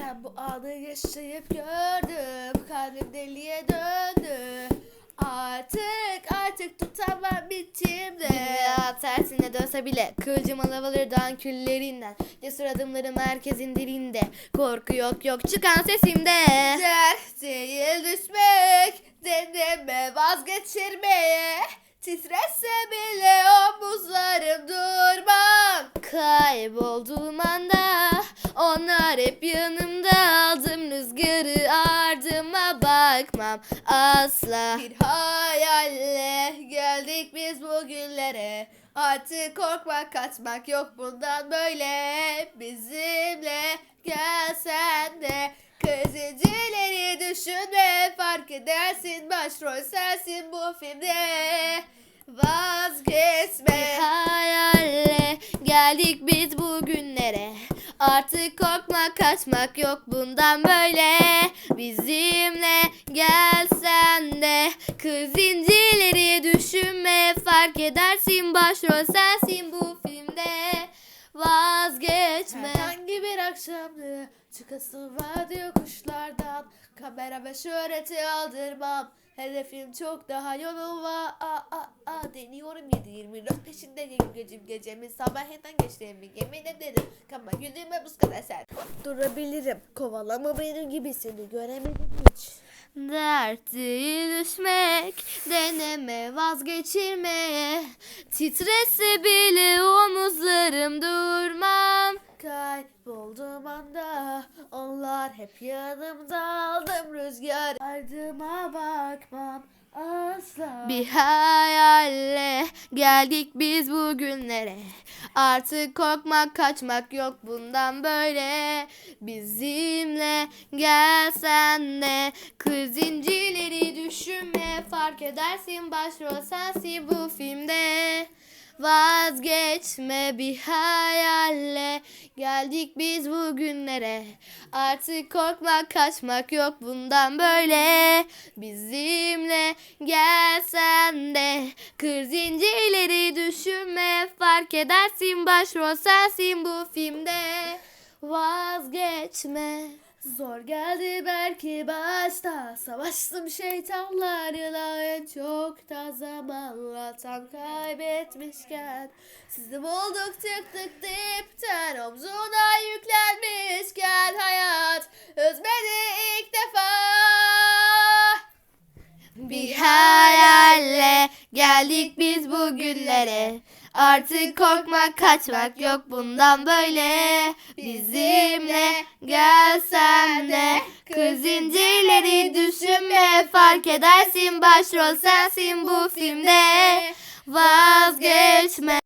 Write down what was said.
Ben bu anı yaşayıp gördüm. Kalbim deliye döndü. Artık artık tutamam biçimde. Dünya tersine dönse bile kıvılcım alavalardan küllerinden Cesur adımlarım herkesin dilinde Korku yok yok çıkan sesimde Dert değil düşmek, deneme vazgeçirmeye. Titrese bile omuzlarım durmam. Kaybolduğum anda onlar hep yanımda Aldım rüzgarı ardıma bakmam asla Bir hayalle geldik biz bugünlere. Artık korkmak kaçmak yok bundan böyle. Bizimle gelsen de kızıcıları düşünme fark edersin başrol sensin bu filmde. Vazgeçme. Hayalle geldik biz korkmak kaçmak yok bundan böyle. Bizimle gelsen de. Kız incileri düşünme Fark edersin başrol sensin bu filmde Akşamdı Çıkası vardı yokuşlardan Kamera ve şöhreti aldırmam. Hedefim çok daha yolum var aa, aa, aa. Deniyorum 7-24 peşindeyim gecim gecemin Sabahından geçtiğimi yemin ederim. Kama yüzüme buz kadar sert Durabilirim. Kovalama benim gibi seni göremedim hiç. Dert değil düşmek, deneme vazgeçirmeye Titrese bile omuzlarım durmam onlar hep yanımda aldım rüzgar. Ardıma bakmam asla. Bir hayalle geldik biz bugünlere Artık korkmak kaçmak yok bundan böyle. Bizimle gelsen de Kız incileri düşünme. Fark edersin başrol sensin bu filmde Vazgeçme bir hayalle. Geldik biz bugünlere. Artık korkmak kaçmak yok bundan böyle. Bizimle gelsen de. Kır zincirleri düşünme Fark edersin başrol sensin bu filmde. Vazgeçme. Zor geldi belki başta. Savaştım şeytanlarla çok da zamanla Tam kaybetmişken Sizi bulduk çıktık dipten Omzuna yüklenmişken Hayat üzmedi ilk defa. Bir hayalle geldik biz bugünlere Artık korkmak kaçmak yok bundan böyle. Bizimle gelsen de Fark edersin başrol sensin bu filmde. Vazgeçme